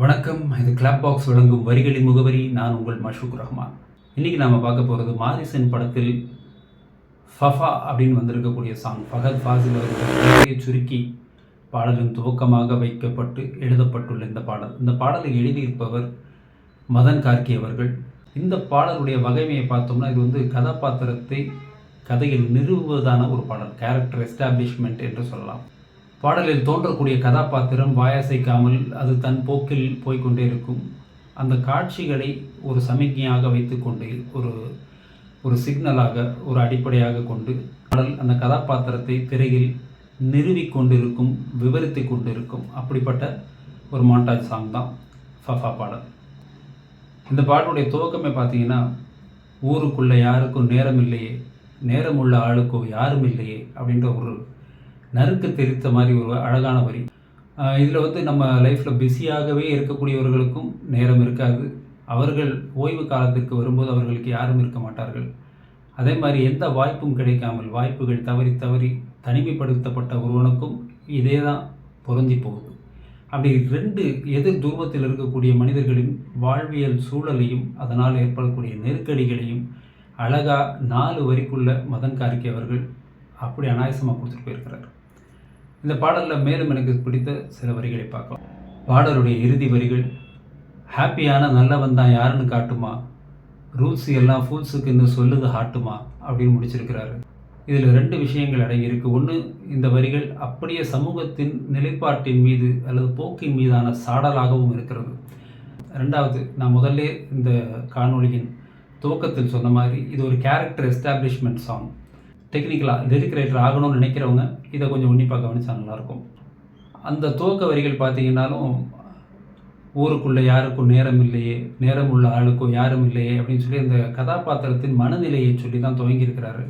வணக்கம். இது clap box வழங்கும் வரிகளின் முகவரி. நான் உங்கள் மஷூக் ரஹ்மான். இன்றைக்கி நாம் பார்க்க போகிறது மாரிசன் படத்தில் ஃபஃபா அப்படின்னு வந்திருக்கக்கூடிய சாங். ஃபஹத் ஃபாசில் அவர்கள் சுருக்கி பாடலின் துவக்கமாக வைக்கப்பட்டு எழுதப்பட்டுள்ள இந்த பாடல். இந்த பாடலை எழுதியிருப்பவர் மதன் கார்கி அவர்கள். இந்த பாடலுடைய வகைமையை பார்த்தோம்னா இது வந்து கதாபாத்திரத்தை கதையில் நிறுவுவதான ஒரு பாடல். கேரக்டர் எஸ்டாப்ளிஷ்மெண்ட் என்று சொல்லலாம். பாடலில் தோன்றக்கூடிய கதாபாத்திரம் வாயசைக்காமல் அது தன் போக்கில் போய்க்கொண்டே இருக்கும். அந்த காட்சிகளை ஒரு சமிக்ஞையாக வைத்துக்கொண்டு ஒரு ஒரு சிக்னலாக ஒரு அடிப்படையாக கொண்டு பாடல் அந்த கதாபாத்திரத்தை திரையில் நிறுவிக் கொண்டிருக்கும் விவரித்து கொண்டிருக்கும் அப்படிப்பட்ட ஒரு மாண்டாஜ் சாங் தான் ஃபஃபா பாடல். இந்த பாடலுடைய துவக்கமே பார்த்தீங்கன்னா ஊருக்குள்ளே யாருக்கும் நேரம் இல்லையே நேரம் உள்ள ஆளுக்கோ யாரும் இல்லையே அப்படின்ற ஒரு நறுக்கு தெரித்த மாதிரி ஒரு அழகான வரி. இதில் வந்து நம்ம லைஃப்பில் பிஸியாகவே இருக்கக்கூடியவர்களுக்கும் நேரம் இருக்காது. அவர்கள் ஓய்வு காலத்திற்கு வரும்போது அவர்களுக்கு யாரும் இருக்க மாட்டார்கள். அதே மாதிரி எந்த வாய்ப்பும் கிடைக்காமல் வாய்ப்புகள் தவறி தவறி தனிமைப்படுத்தப்பட்ட ஒருவனுக்கும் இதே தான் பொருந்தி போகுது. அப்படி ரெண்டு எதிர் தூரத்தில் இருக்கக்கூடிய மனிதர்களின் வாழ்வியல் சூழலையும் அதனால் ஏற்படக்கூடிய நெருக்கடிகளையும் அழகா நாலு வரிக்குள்ள மதன் கார்கி அவர்கள் அப்படி அனாயசமாக கொடுத்துட்டு போயிருக்கிறார். இந்த பாடலில் மேலும் எனக்கு பிடித்த சில வரிகளை பார்க்கலாம். பாடலுடைய இறுதி வரிகள் ஹாப்பியான நல்லவன் தான் யாருன்னு காட்டுமா? ரூல்ஸ் எல்லாம் ஃபூல்ஸுக்கு இன்னும் சொல்லுது ஹாட்டுமா அப்படின்னு முடிச்சிருக்கிறாரு. இதில் ரெண்டு விஷயங்கள் அடங்கியிருக்கு. ஒன்று இந்த வரிகள் அப்படியே சமூகத்தின் நிலைப்பாட்டின் மீது அல்லது போக்கின் மீதான சாடலாகவும் இருக்கிறது. ரெண்டாவது நான் முதல்ல இந்த காணொலியின் துவக்கத்தில் சொன்ன மாதிரி இது ஒரு கேரக்டர் எஸ்டாப்ளிஷ்மெண்ட் சாங் டெக்னிக்கலாக லிரிக் ரைட்டர் ஆகணும்னு நினைக்கிறவங்க இதை கொஞ்சம் உன்னிப்பாக கவனித்தா நல்லாயிருக்கும். அந்த துவக்க வரிகள் பார்த்தீங்கன்னாலும் ஊருக்குள்ளே யாருக்கும் நேரம் இல்லையே நேரம் உள்ள ஆளுக்கும் யாரும் இல்லையே அப்படின்னு சொல்லி அந்த கதாபாத்திரத்தின் மனநிலையை சொல்லி தான் துவங்கியிருக்கிறாரு.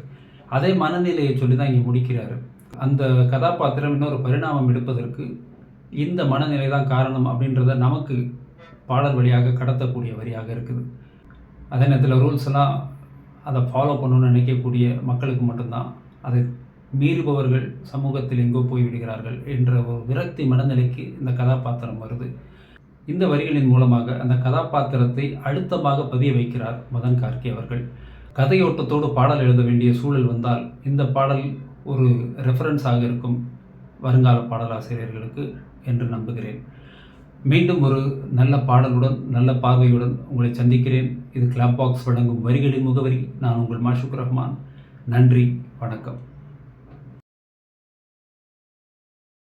அதே மனநிலையை சொல்லி தான் இங்கே முடிக்கிறாரு. அந்த கதாபாத்திரம் இன்னொரு பரிணாமம் எடுப்பதற்கு இந்த மனநிலை தான் காரணம் அப்படின்றத நமக்கு பாடல் வழியாக கடத்தக்கூடிய வரியாக இருக்குது. அதே நேரத்தில் ரூல்ஸ்லாம் அதை ஃபாலோ பண்ணணும்னு நினைக்கக்கூடிய மக்களுக்கு மட்டும்தான். அதை மீறுபவர்கள் சமூகத்தில் எங்கோ போய் விடுகிறார்கள் என்ற ஒரு விரக்தி மனநிலைக்கு இந்த கதாபாத்திரம் வருது. இந்த வரிகளின் மூலமாக அந்த கதாபாத்திரத்தை அழுத்தமாக பதிய வைக்கிறார் மதன் கார்கே அவர்கள். கதையோட்டத்தோடு பாடல் எழுத வேண்டிய சூழல் வந்தால் இந்த பாடல் ஒரு ரெஃபரன்ஸாக இருக்கும் வருங்கால பாடலாசிரியர்களுக்கு என்று நம்புகிறேன். மீண்டும் ஒரு நல்ல பாடலுடன் நல்ல பார்வையுடன் உங்களை சந்திக்கிறேன். இது கிளாப் பாக்ஸ் வழங்கும் வரிகளின் முகவரி. நான் உங்கள் மாஷுக் ரஹ்மான். நன்றி வணக்கம்.